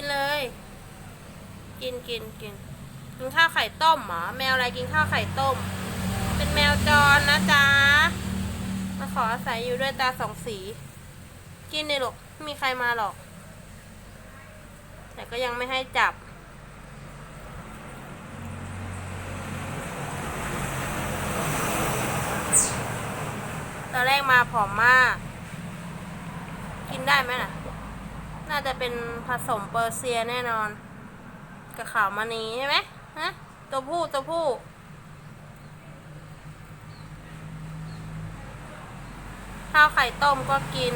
กินเลย กินกินกินกินข้าวไข่ต้มเหรอแมวอะไรกินข้าวไข่ต้ม เป็นแมวจรนะจ๊ะมาขออาศัยอยู่ด้วยตาสองสี กินเลยลูกไม่มีใครมาหรอก แต่ก็ยังไม่ให้จับตอนแรกมาผอมมาก กินได้ไหมน่ะาจะเป็นผสมเปอร์เซียแน่นอน กับขาวมณีใช่ไหมฮะตัวผู้ตัวผู้ข้าวไข่ต้มก็กิน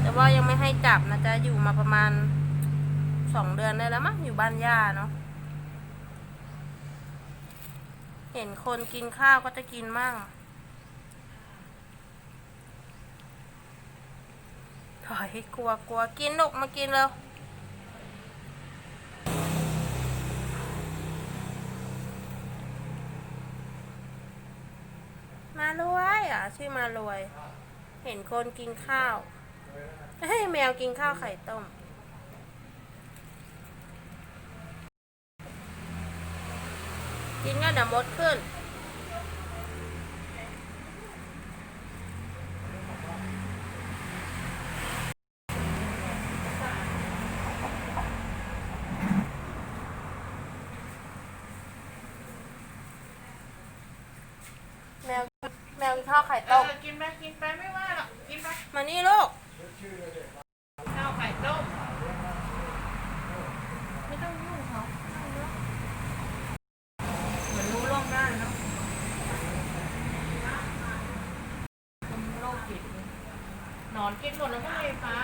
แต่ว่ายังไม่ให้จับนะจ๊ะ อยู่มาประมาณสองเดือนได้แล้วมั้งอยู่บ้านย่าเนาะเห็นคนกินข้าวก็จะกินมั่ง ถอยกลัวกลัวกินลูกมากินเร็วมารวยอะชื่อมารวย เห็นคนกินข้าวเฮ้ยแมวกินข้าวไข่ต้มกินก็เดี๋ยวมดขึ้น แมวแมวกินข้าวไข่เอต้มอกินไปกินไปไม่ว่าหรอกกินไปมานี่ลูกข้าวไข่ต้มไม่ต้องยุ่งเขาเหมือนรู้โลกได้เนาะคนโลกจิตเลยหนอนกินหมดแล้วก็เลยฟ้า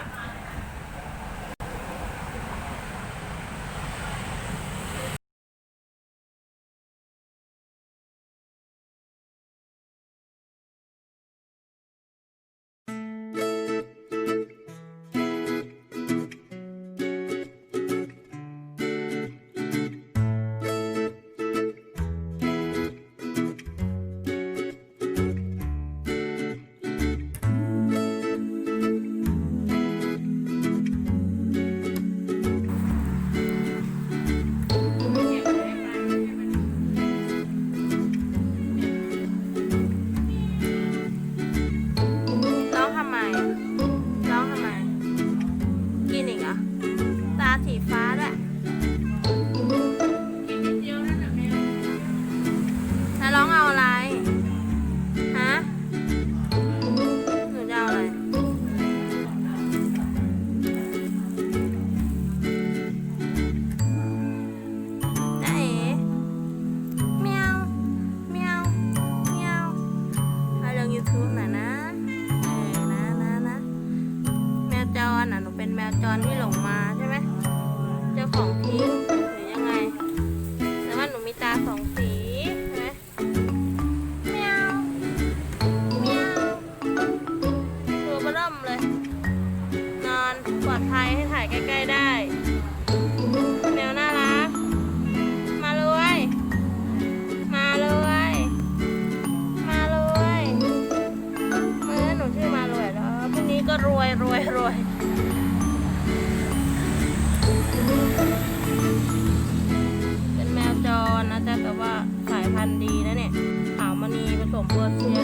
นี้ก็รวยรวยรวยเป็นแมวจรนะจ๊ะแต่ว่าสายพันธุ์ดีนะเนี่ยขาวมณีผสมเปอร์เซีย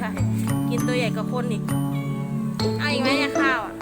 ใหญ่ กินตัวใหญ่กว่าคนอีกเอาอีกไหมเนี่ยข้าวอะ